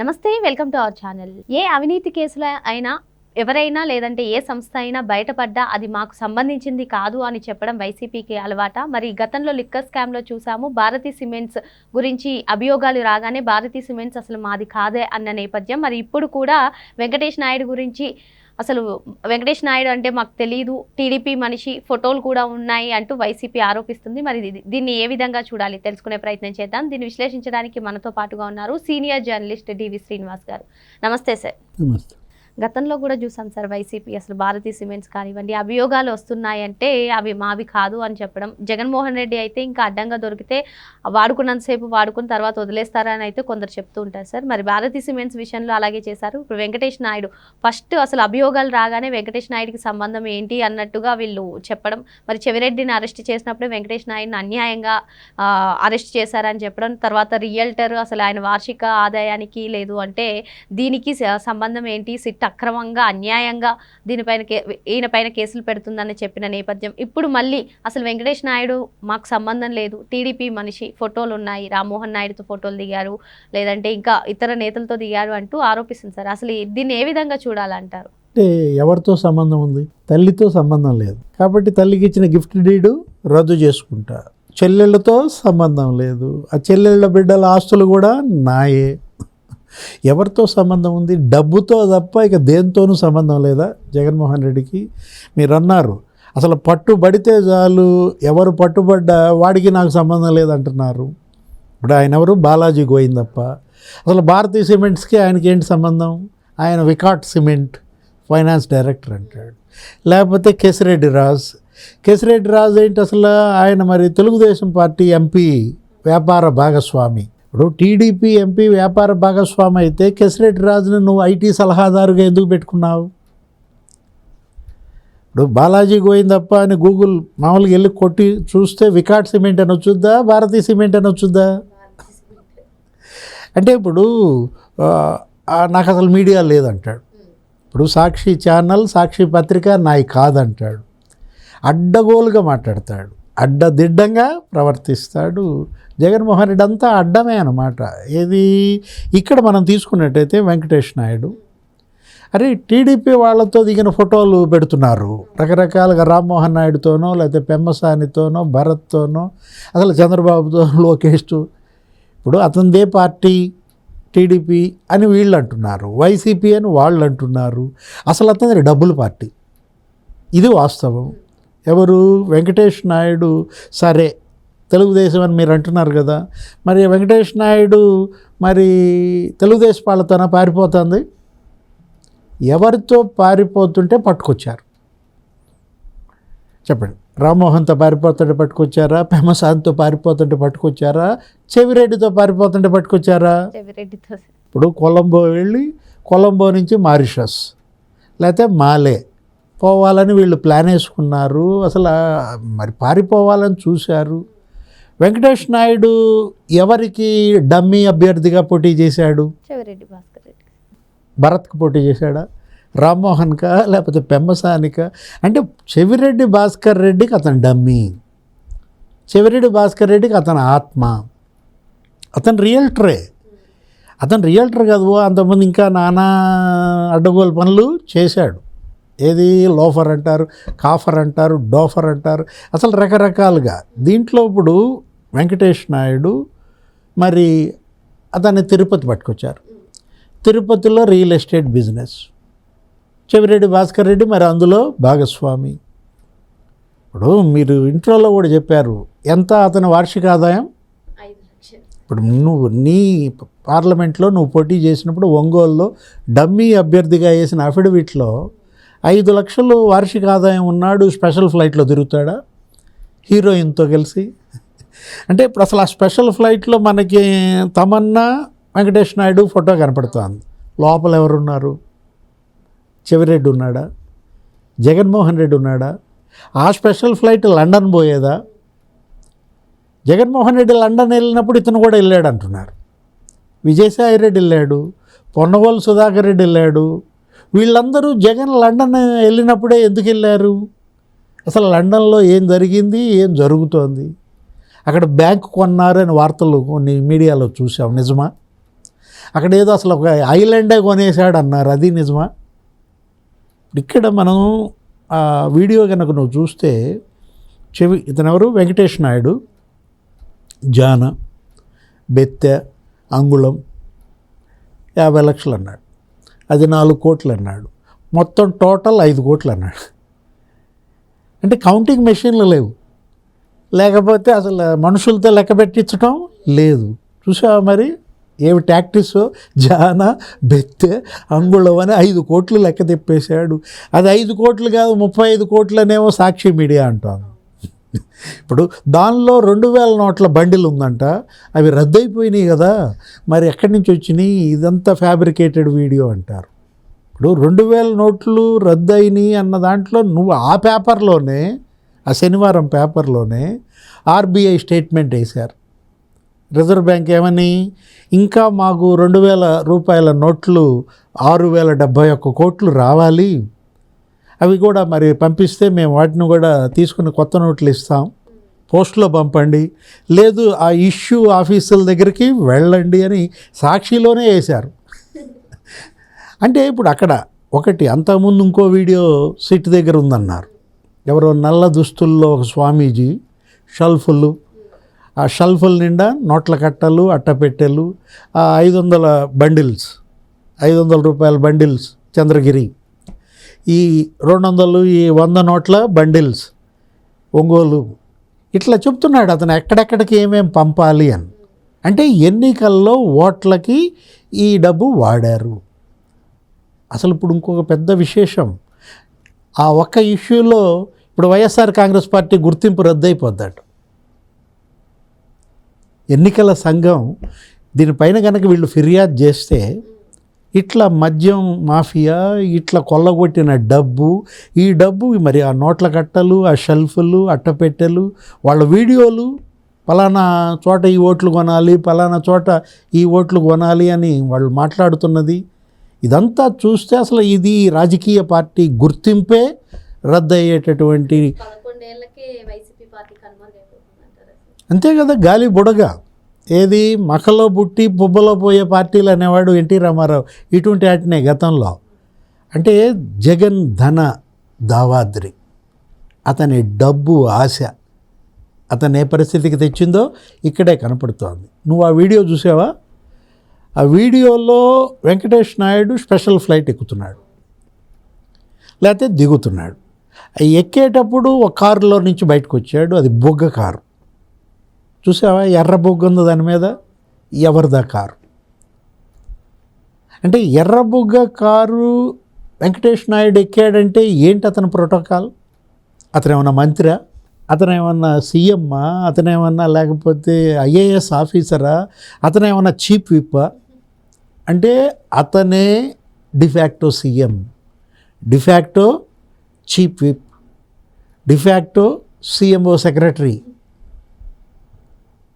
నమస్తే welcome to our channel. ఏ అవినీతి కేసులో అయినా ఎవరైనా లేదంటే ఏ సంస్థ అయినా బయటపడ్డా అది మాకు సంబంధించింది కాదు అని చెప్పడం వైసీపీకి అలవాట? మరి గతంలో లిక్కర్ స్కామ్లో చూసాము భారతీ సిమెంట్స్ గురించి అభియోగాలు రాగానే భారతీ సిమెంట్స్ అసలు మాది కాదే అన్న నేపథ్యం. మరి ఇప్పుడు కూడా వెంకటేష్ నాయుడు గురించి అసలు వెంకటేష్ నాయుడు అంటే మాకు తెలియదు టీడీపీ మనిషి ఫోటోలు కూడా ఉన్నాయి అంటూ వైసీపీ ఆరోపిస్తుంది. మరి దీన్ని ఏ విధంగా చూడాలి? తెలుసుకునే ప్రయత్నం చేద్దాం. దీన్ని విశ్లేషించడానికి మనతో పాటుగా ఉన్నారు సీనియర్ జర్నలిస్ట్ డివి శ్రీనివాస్ గారు. నమస్తే సార్. నమస్తే. గతంలో కూడా చూసాం సార్ వైసీపీ అసలు భారతీ సిమెంట్స్ కానివ్వండి అభియోగాలు వస్తున్నాయంటే అవి మావి కాదు అని చెప్పడం. జగన్మోహన్ రెడ్డి అయితే ఇంకా అడ్డంగా దొరికితే వాడుకున్నంతసేపు వాడుకున్న తర్వాత వదిలేస్తారని అయితే కొందరు చెప్తూ ఉంటారు సార్. మరి భారతీ సిమెంట్స్ విషయంలో అలాగే చేశారు. ఇప్పుడు వెంకటేష్ నాయుడు ఫస్ట్ అసలు అభియోగాలు రాగానే వెంకటేష్ నాయుడికి సంబంధం ఏంటి అన్నట్టుగా వీళ్ళు చెప్పడం. మరి చెవిరెడ్డిని అరెస్ట్ చేసినప్పుడే వెంకటేష్ నాయుడిని అన్యాయంగా అరెస్ట్ చేశారని చెప్పడం. తర్వాత రియల్టర్ అసలు ఆయన వార్షిక ఆదాయానికి లేదు అంటే దీనికి సంబంధం ఏంటి సిట్ అక్రమంగా అన్యాయంగా దీనిపైన కే ఈయన పైన కేసులు పెడుతుందని చెప్పిన నేపథ్యం. ఇప్పుడు మళ్ళీ అసలు వెంకటేష్ నాయుడు మాకు సంబంధం లేదు. టీడీపీ మనిషి ఫోటోలు ఉన్నాయి. రామ్మోహన్ నాయుడుతో ఫోటోలు దిగారు. లేదంటే ఇంకా ఇతర నేతలతో దిగారు అంటూ ఆరోపిస్తుంది సార్. అసలు దీన్ని ఏ విధంగా చూడాలంటారు? అంటే ఎవరితో సంబంధం ఉంది? తల్లితో సంబంధం లేదు. కాబట్టి తల్లికి ఇచ్చిన గిఫ్ట్ డీడు రద్దు చేసుకుంటా. చెల్లెళ్ళతో సంబంధం లేదు. ఆ చెల్లెళ్ళ బిడ్డల ఆస్తులు కూడా నాయే. ఎవరితో సంబంధం ఉంది? డబ్బుతో తప్ప ఇక దేంతోనూ సంబంధం లేదా? జగన్మోహన్ రెడ్డికి మీరు అన్నారు అసలు పట్టుబడితే చాలు ఎవరు పట్టుబడ్డా వాడికి నాకు సంబంధం లేదంటున్నారు. ఇప్పుడు ఆయన ఎవరు? బాలాజీ గోయిందప్ప అసలు భారతీయ సిమెంట్స్కి ఆయనకి ఏంటి సంబంధం? ఆయన వికాట్ సిమెంట్ ఫైనాన్స్ డైరెక్టర్ అంటాడు. లేకపోతే కేసిరెడ్డి రాజ్. కేసిరెడ్డి రాజ్ ఏంటి అసలు? ఆయన మరి తెలుగుదేశం పార్టీ ఎంపీ వ్యాపార భాగస్వామి. ఇప్పుడు టీడీపీ ఎంపీ వ్యాపార భాగస్వామి అయితే కెసిరెడ్డి రాజుని నువ్వు ఐటీ సలహాదారుగా ఎందుకు పెట్టుకున్నావు? ఇప్పుడు బాలాజీ గోయిందప్ప అని గూగుల్ మామూలుగా వెళ్ళి కొట్టి చూస్తే వికాట్ సిమెంట్ అని వచ్చుద్దా భారతీయ సిమెంట్ అని వచ్చుద్దా? అంటే ఇప్పుడు నాకు అసలు మీడియా లేదంటాడు. ఇప్పుడు సాక్షి ఛానల్ సాక్షి పత్రిక నాయి కాదంటాడు. అడ్డగోలుగా మాట్లాడతాడు. అడ్డదిడ్డంగా ప్రవర్తిస్తాడు. జగన్మోహన్ రెడ్డి అంతా అడ్డమే అనమాట ఏది? ఇక్కడ మనం తీసుకున్నట్టయితే వెంకటేష్ నాయుడు. అరే టీడీపీ వాళ్ళతో దిగిన ఫోటోలు పెడుతున్నారు. రకరకాలుగా రామ్మోహన్ నాయుడుతోనో లేకపోతే పెమ్మసానితోనో భరత్తోనో అసలు చంద్రబాబుతో లోకేష్తో. ఇప్పుడు అతనిదే పార్టీ టీడీపీ అని వీళ్ళు అంటున్నారు. వైసీపీ అని వాళ్ళు అంటున్నారు. అసలు అతని డబ్బుల పార్టీ. ఇది వాస్తవం. ఎవరు? వెంకటేష్ నాయుడు. సరే తెలుగుదేశం అని మీరు అంటున్నారు కదా. మరి వెంకటేష్ నాయుడు మరి తెలుగుదేశం వాళ్ళతోన పారిపోతుంది? ఎవరితో పారిపోతుంటే పట్టుకొచ్చారు? చెప్పండి. రామ్మోహన్తో పారిపోతుంటే పట్టుకొచ్చారా? పెమసాన్తో పారిపోతుంటే పట్టుకొచ్చారా? చెవిరెడ్డితో పారిపోతుంటే పట్టుకొచ్చారా? ఇప్పుడు కొలంబో వెళ్ళి కొలంబో నుంచి మారిషస్ లేకపోతే మాలే. పోవాలని వీళ్ళు ప్లాన్ వేసుకున్నారు. అసలు మరి పారిపోవాలని చూశారు. వెంకటేష్ నాయుడు ఎవరికి డమ్మీ అభ్యర్థిగా పోటీ చేశాడు? భరత్కి పోటీ చేశాడా? రామ్మోహన్కా లేకపోతే పెమ్మసానిక అంటే చెవిరెడ్డి భాస్కర్ రెడ్డికి అతను డమ్మీ. చెవిరెడ్డి భాస్కర్ రెడ్డికి అతని ఆత్మ. అతను రియల్టరే. అతను రియల్టర్ కాదు అంతకుముందు ఇంకా నానా అడ్డగోలు పనులు చేశాడు. ఏది లోఫర్ అంటారు కాఫర్ అంటారు డోఫర్ అంటారు అసలు రకరకాలుగా. దీంట్లో ఇప్పుడు వెంకటేష్ నాయుడు మరి అతన్ని తిరుపతి పట్టుకొచ్చారు. తిరుపతిలో real estate business. Chevireddy Bhaskar Reddy మరి అందులో భాగస్వామి. ఇప్పుడు మీరు ఇంట్రోలో కూడా చెప్పారు ఎంత అతని వార్షిక ఆదాయం? ఇప్పుడు నువ్వు నీ పార్లమెంట్లో నువ్వు పోటీ చేసినప్పుడు ఒంగోలులో డమ్మీ అభ్యర్థిగా వేసిన అఫిడవిట్లో ఐదు లక్షలు వార్షిక ఆదాయం ఉన్నాడు స్పెషల్ ఫ్లైట్లో తిరుగుతాడా? హీరోయిన్తో కలిసి. అంటే ఇప్పుడు అసలు ఆ స్పెషల్ ఫ్లైట్లో మనకి తమన్నా వెంకటేష్ నాయుడు ఫోటో కనపడుతోంది. లోపల ఎవరున్నారు? చెవిరెడ్డి ఉన్నాడా? జగన్మోహన్ రెడ్డి ఉన్నాడా? ఆ స్పెషల్ ఫ్లైట్ లండన్ పోయేదా? జగన్మోహన్ రెడ్డి లండన్ వెళ్ళినప్పుడు ఇతను కూడా వెళ్ళాడు అంటున్నారు. విజయసాయి రెడ్డి వెళ్ళాడు పొన్నగోలు సుధాకర్ రెడ్డి వెళ్ళాడు వీళ్ళందరూ జగన్ లండన్ వెళ్ళినప్పుడే ఎందుకు వెళ్ళారు? అసలు లండన్లో ఏం జరిగింది? ఏం జరుగుతోంది? అక్కడ బ్యాంక్ కొన్నారు వార్తలు కొన్ని మీడియాలో చూసాం నిజమా? అక్కడ ఏదో అసలు ఒక ఐలాండే కొనేసాడు అన్నారు అది నిజమా? ఇక్కడ మనం ఆ వీడియో కనుక నువ్వు చూస్తే చెవి ఇతనెవరు? ఎవరు వెంకటేష్ నాయుడు జాన బెత్తె అంగుళం యాభై లక్షలు అన్నాడు. అది నాలుగు కోట్లు అన్నాడు. మొత్తం టోటల్ ఐదు కోట్లు అన్నాడు. అంటే కౌంటింగ్ మెషిన్లు లేవు. లేకపోతే అసలు మనుషులతో లెక్క పెట్టించడం లేదు. చూసావా మరి? ఏమి టాక్టిస్ జాన బెత్తె అంగుళం అని ఐదు కోట్లు లెక్క తిప్పేశాడు. అది ఐదు కోట్లు కాదు ముప్పై ఐదు కోట్లనేమో సాక్షి మీడియా అంటాను ఇప్పుడు దానిలో రెండు వేల నోట్ల బండిలు ఉందంట. అవి రద్దయిపోయినాయి కదా. మరి ఎక్కడి నుంచి వచ్చినాయి? ఇదంతా ఫ్యాబ్రికేటెడ్ వీడియో అంటారు. ఇప్పుడు రెండు వేల నోట్లు రద్దయినాయి అన్న దాంట్లో నువ్వు ఆ పేపర్లోనే ఆ శనివారం పేపర్లోనే ఆర్బీఐ స్టేట్మెంట్ వేశారు. రిజర్వ్ బ్యాంక్ ఏమని? ఇంకా మాకు రెండు వేల రూపాయల నోట్లు ఆరు వేల డెబ్భై ఒక్క కోట్లు రావాలి. అవి కూడా మరి పంపిస్తే మేము వాటిని కూడా తీసుకుని కొత్త నోట్లు ఇస్తాం. పోస్ట్లో పంపండి. లేదు ఆ ఇష్యూ ఆఫీసుల దగ్గరికి వెళ్ళండి అని సాక్షిలోనే వేశారు. అంటే ఇప్పుడు అక్కడ ఒకటి అంతకుముందు ఇంకో వీడియో సిట్ దగ్గర ఉందన్నారు. ఎవరో నల్ల దుస్తుల్లో ఒక స్వామీజీ షల్ఫులు ఆ షల్ఫుల నిండా నోట్ల కట్టలు అట్టపెట్టెలు ఆ ఐదు వందల బండిల్స్ ఐదు వందల రూపాయల బండిల్స్ చంద్రగిరి ఈ రెండు వందలు ఈ వంద నోట్ల బండిల్స్ ఒంగోలు. ఇట్లా చెప్తున్నాడు అతను ఎక్కడెక్కడికి ఏమేం పంపాలి అని. అంటే ఎన్నికల్లో ఓట్లకి ఈ డబ్బు వాడారు. అసలు ఇప్పుడు ఇంకొక పెద్ద విశేషం ఆ ఒక్క ఇష్యూలో ఇప్పుడు వైఎస్ఆర్ కాంగ్రెస్ పార్టీ గుర్తింపు రద్దయిపోద్దట. ఎన్నికల సంఘం దీనిపైన కనుక వీళ్ళు ఫిర్యాదు చేస్తే ఇట్లా మద్యం మాఫియా ఇట్లా కొల్లగొట్టిన డబ్బు ఈ డబ్బు మరి ఆ నోట్ల కట్టలు ఆ షెల్ఫ్లు అట్టపెట్టెలు వాళ్ళ వీడియోలు పలానా చోట ఈ ఓట్లు కొనాలి పలానా చోట ఈ ఓట్లు కొనాలి అని వాళ్ళు మాట్లాడుతున్నది. ఇదంతా చూస్తే అసలు ఇది రాజకీయ పార్టీ గుర్తింపే రద్దయ్యేటటువంటి అంతే కదా గాలి బుడగ. ఏది? మఖలో పుట్టి బుబ్బలో పోయే పార్టీలు అనేవాడు ఎన్టీ రామారావు. ఇటువంటి వాటినే గతంలో. అంటే జగన్ ధన దావాద్రి. అతని డబ్బు ఆశ అతను ఏ పరిస్థితికి తెచ్చిందో ఇక్కడే కనపడుతోంది. నువ్వు ఆ వీడియో చూసావా? ఆ వీడియోలో వెంకటేష్ నాయుడు స్పెషల్ ఫ్లైట్ ఎక్కుతున్నాడు. లేకపోతే దిగుతున్నాడు. ఎక్కేటప్పుడు ఒక కారులో నుంచి బయటకు వచ్చాడు. అది బొగ్గ కారు. చూసావా? ఎర్ర బొగ్గు ఉంది దాని మీద? ఎవరిదా కారు? అంటే ఎర్ర బొగ్గ కారు వెంకటేష్ నాయుడు ఎక్కాడంటే ఏంటి అతని ప్రోటోకాల్? అతను ఏమన్నా మంత్రా? అతను ఏమన్నా సీఎమ్మా? అతను ఏమన్నా లేకపోతే ఐఏఎస్ ఆఫీసరా? అతను ఏమన్నా చీఫ్ విప్పా? అంటే అతనే de facto CM. De facto chief whip. De facto CMO secretary.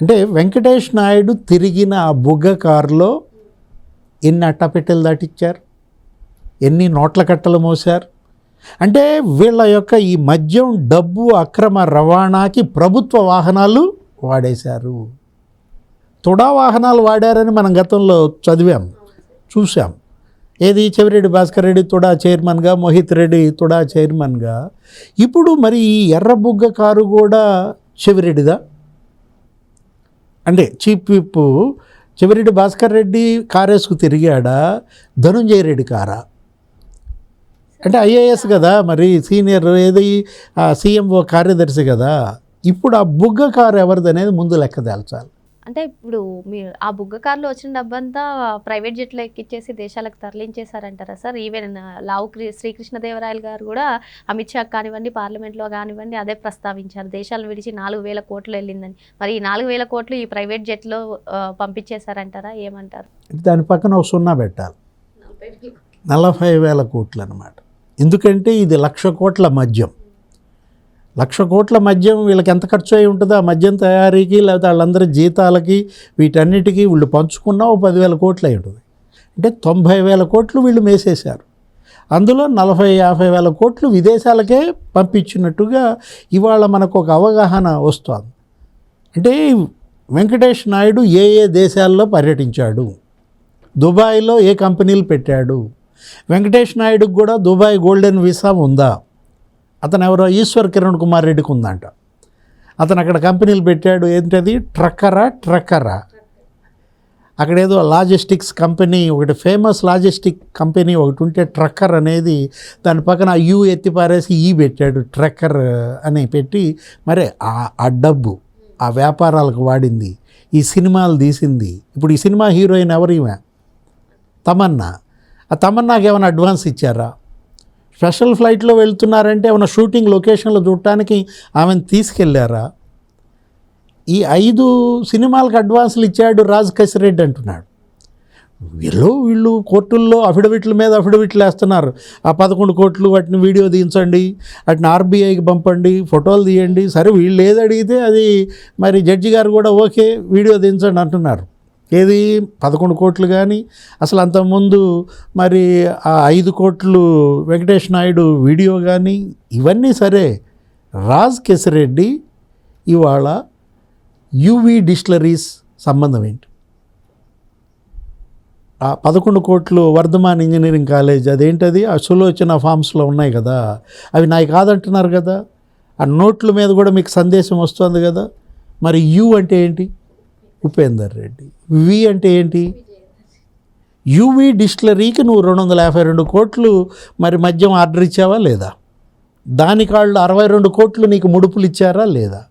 అంటే వెంకటేష్ నాయుడు తిరిగిన ఆ బుగ్గ కారులో ఎన్ని అట్టపెట్టెలు దాటిచ్చారు? ఎన్ని నోట్ల కట్టలు మోశారు? అంటే వీళ్ళ యొక్క ఈ మద్యం డబ్బు అక్రమ రవాణాకి ప్రభుత్వ వాహనాలు వాడేశారు. తుడా వాహనాలు వాడారని మనం గతంలో చదివాం చూసాం ఏది? చెవిరెడ్డి భాస్కర్ రెడ్డి తుడా చైర్మన్గా మోహిత్ రెడ్డి తుడా చైర్మన్గా. ఇప్పుడు మరి ఈ ఎర్రబుగ్గ కారు కూడా చెవిరెడ్డిదా? అంటే చీఫ్ విప్ చివరెడ్డి భాస్కర్ రెడ్డి కారేసుకు తిరిగాడా? ధనుంజయ రెడ్డి కారా? అంటే ఐఏఎస్ కదా మరి సీనియర్ ఏది సీఎంఓ కార్యదర్శి కదా. ఇప్పుడు ఆ బుగ్గ కారు ఎవరిది అనేది ముందు లెక్క తేల్చాలి. అంటే ఇప్పుడు మీరు ఆ బుగ్గ కార్లో వచ్చిన డబ్బంతా ప్రైవేట్ జెట్లో ఎక్కిచ్చేసి దేశాలకు తరలించేశారంటారా సార్? ఈవెన్ లావు క్రి- శ్రీకృష్ణదేవరాయలు గారు కూడా అమిత్ షా కానివ్వండి పార్లమెంట్లో కానివ్వండి అదే ప్రస్తావించారు. దేశాలు విడిచి నాలుగు వేల కోట్లు వెళ్ళిందని. మరి ఈ నాలుగు వేల కోట్లు ఈ ప్రైవేట్ జెట్లో పంపించేశారంటారా? ఏమంటారు? దాని పక్కన ఒక సున్నా పెట్టాలి. నలభై వేల కోట్లు అనమాట ఎందుకంటే ఇది లక్ష కోట్ల మద్యం. లక్ష కోట్ల మద్యం వీళ్ళకి ఎంత ఖర్చు అయి ఉంటుందో ఆ మద్యం తయారీకి లేకపోతే వాళ్ళందరి జీతాలకి వీటన్నిటికీ వీళ్ళు పంచుకున్నా ఓ పదివేల కోట్లు అయి ఉంటుంది. అంటే తొంభై వేల కోట్లు వీళ్ళు మేసేశారు. అందులో నలభై యాభై వేల కోట్లు విదేశాలకే పంపించినట్టుగా ఇవాళ మనకు ఒక అవగాహన వస్తుంది. అంటే వెంకటేష్ నాయుడు ఏ ఏ దేశాల్లో పర్యటించాడు? దుబాయ్లో ఏ కంపెనీలు పెట్టాడు? వెంకటేష్ నాయుడుకి కూడా దుబాయ్ గోల్డెన్ వీసా ఉందా? అతను ఎవరో ఈశ్వర్ కిరణ్ కుమార్ రెడ్డికి ఉందంట. అతను అక్కడ కంపెనీలు పెట్టాడు. ఏంటది? ట్రక్కరా? ట్రక్కరా? అక్కడ ఏదో లాజిస్టిక్స్ కంపెనీ ఒకటి ఫేమస్ లాజిస్టిక్ కంపెనీ ఒకటి ఉంటే ట్రక్కర్ అనేది దాని పక్కన యూ ఎత్తి పారేసి ఈ పెట్టాడు ట్రక్కర్ అని పెట్టి. మరి ఆ ఆ డబ్బు ఆ వ్యాపారాలకు వాడింది ఈ సినిమాలు తీసింది. ఇప్పుడు ఈ సినిమా హీరోయిన్ ఎవరు ఈమె? తమన్నా. ఆ తమన్నాకి ఏమైనా అడ్వాన్స్ ఇచ్చారా? స్పెషల్ ఫ్లైట్లో వెళ్తున్నారంటే ఏమైనా షూటింగ్ లొకేషన్లో చూడటానికి ఆమెను తీసుకెళ్ళారా ఈ ఐదు సినిమాలకు అడ్వాన్సులు ఇచ్చాడు రాజ్ కసిరెడ్డి అంటున్నాడు. వీళ్ళు వీళ్ళు కోర్టుల్లో అఫిడవిట్ల మీద అఫిడవిట్లు వేస్తున్నారు. ఆ పదకొండు కోట్లు వాటిని వీడియో దించండి వాటిని ఆర్బీఐకి పంపండి ఫోటోలు తీయండి. సరే వీళ్ళు ఏది అడిగితే అది మరి జడ్జి గారు కూడా ఓకే వీడియో దించండి అంటున్నారు. ఏది? పదకొండు కోట్లు కానీ అసలు అంతకుముందు మరి ఆ ఐదు కోట్లు వెంకటేష్ నాయుడు వీడియో కానీ ఇవన్నీ సరే. రాజ్ కెసిరెడ్డి ఇవాళ యువి డిస్టిలరీస్ సంబంధం ఏంటి? ఆ పదకొండు కోట్లు వర్ధమాన్ ఇంజనీరింగ్ కాలేజ్ అదేంటది? ఆ సులోచన ఫామ్స్లో ఉన్నాయి కదా. అవి నాయి కాదంటున్నారు కదా. ఆ నోట్ల మీద కూడా మీకు సందేశం వస్తుంది కదా. మరి యు అంటే ఏంటి? ఉపేందర్ రెడ్డి. వి అంటే ఏంటి? యువి డిస్టిలరీకి నువ్వు రెండు వందల యాభై రెండు కోట్లు మరి మద్యం ఆర్డర్ ఇచ్చావా లేదా? దానికి వాళ్ళు అరవై రెండు కోట్లు నీకు ముడుపులు ఇచ్చారా లేదా?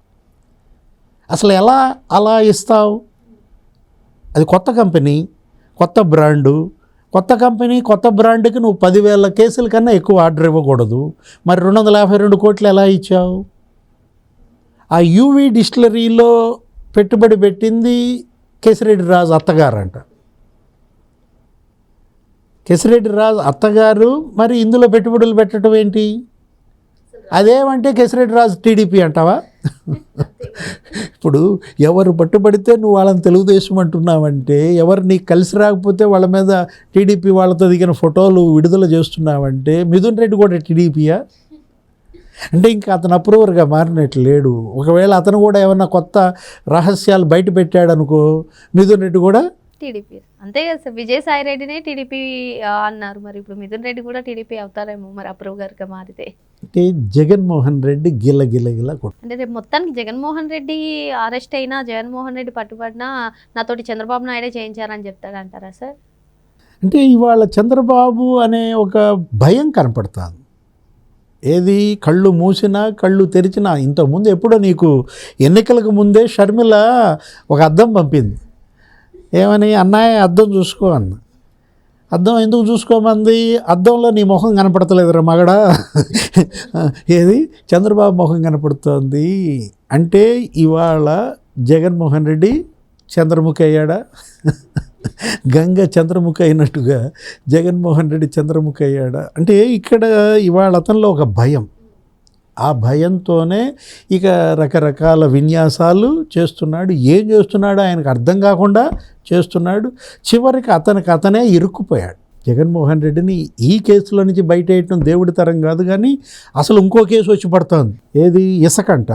అసలు ఎలా అలా ఇస్తావు? అది కొత్త కంపెనీ కొత్త బ్రాండు కొత్త కంపెనీ కొత్త బ్రాండ్కి నువ్వు పదివేల కేసుల కన్నా ఎక్కువ ఆర్డర్ ఇవ్వకూడదు. మరి రెండు వందల యాభై రెండు కోట్లు ఎలా ఇచ్చావు? ఆ యూవీ డిస్టిలరీలో పెట్టుబడి పెట్టింది కేసిరెడ్డి రాజు అత్తగారు అంట కేసిరెడ్డి రాజు అత్తగారు మరి ఇందులో పెట్టుబడులు పెట్టడం ఏంటి? అదేమంటే కేసిరెడ్డి రాజు టీడీపీ అంటావా? ఇప్పుడు ఎవరు పట్టుబడితే నువ్వు వాళ్ళని తెలుగుదేశం అంటున్నావంటే ఎవరు నీకు కలిసి రాకపోతే వాళ్ళ మీద టీడీపీ వాళ్ళతో దిగిన ఫోటోలు విడుదల చేస్తున్నావంటే మిథున్ రెడ్డి కూడా టీడీపీయా? అంటే ఇంకా అతను అప్రూవర్గా మారినట్లు లేడు ఒకవేళ అతను కూడా ఏమన్నా కొత్త రహస్యాలు బయట పెట్టాడనుకో మిథున్ రెడ్డి కూడా? టీడీపీ. అంతే కదా సార్ విజయసాయి రెడ్డినే టీడీపీ అన్నారు. మరి ఇప్పుడు మిథున్ రెడ్డి కూడా టీడీపీ అవుతారేమో మరి అప్రూవ్ గారిగా మారితే. అంటే జగన్మోహన్ రెడ్డి గిల్ల గిల్ల గిల్ల కొట్టు అంటే రేపు మొత్తానికి జగన్మోహన్ రెడ్డి అరెస్ట్ అయినా జగన్మోహన్ రెడ్డి పట్టుబడినా నాతోటి చంద్రబాబు నాయుడే చేయించారని చెప్తాడంటారా సార్? అంటే ఇవాళ చంద్రబాబు అనే ఒక భయం కనపడుతుంది. ఏది కళ్ళు మూసినా కళ్ళు తెరిచినా ఇంతకుముందు ఎప్పుడో నీకు ఎన్నికలకు ముందే షర్మిల ఒక అద్దం పంపింది. ఏమని అన్నయ్య అద్దం చూసుకో అన్న. అద్దం ఎందుకు చూసుకోమంది అద్దంలో నీ ముఖం కనపడతలేదురా మగడా. ఏది? చంద్రబాబు ముఖం కనపడుతోంది. అంటే ఇవాళ జగన్మోహన్ రెడ్డి చంద్రముఖి అయ్యాడా? గంగ చంద్రముఖి అయినట్టుగా జగన్మోహన్ రెడ్డి చంద్రముఖి అయ్యాడా? అంటే ఇక్కడ ఇవాళ అతనిలో ఒక భయం. ఆ భయంతోనే ఇక రకరకాల విన్యాసాలు చేస్తున్నాడు. ఏం చేస్తున్నాడు ఆయనకు అర్థం కాకుండా చేస్తున్నాడు. చివరికి అతనికి అతనే ఇరుక్కుపోయాడు. జగన్మోహన్ రెడ్డిని ఈ కేసులో నుంచి బయట వేయటం దేవుడి తరం కాదు కానీ అసలు ఇంకో కేసు వచ్చి పడుతోంది. ఏది? ఇసకంట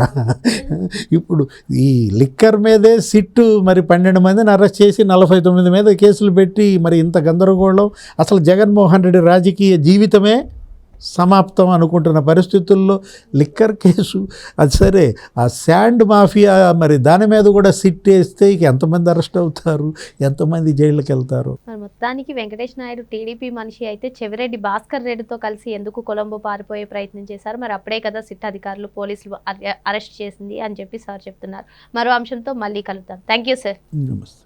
ఇప్పుడు ఈ లిక్కర్ మీదే సిట్టు మరి పన్నెండు మందిని అరెస్ట్ చేసి నలభై తొమ్మిది మీద కేసులు పెట్టి మరి ఇంత గందరగోళం. అసలు జగన్మోహన్ రెడ్డి రాజకీయ జీవితమే సమాప్తం అనుకుంటున్న పరిస్థితుల్లో లిక్కర్ కేసు. అది సరే ఆ శాండ్ మాఫియా మరి దాని మీద కూడా సిట్ వేస్తే ఇక ఎంతమంది అరెస్ట్ అవుతారు? ఎంతమంది జైళ్ళకి వెళ్తారు? మొత్తానికి వెంకటేష్ నాయుడు టీడీపీ మనిషి అయితే చెవిరెడ్డి భాస్కర్ రెడ్డితో కలిసి ఎందుకు కొలంబో పారిపోయే ప్రయత్నం చేశారు? మరి అప్పుడే కదా సిట్ అధికారులు పోలీసులు అరె- అరెస్ట్ చేసింది అని చెప్పి సార్ చెప్తున్నారు. మరో అంశంతో మళ్ళీ కలుద్దాం. Thank you sir. నమస్తే.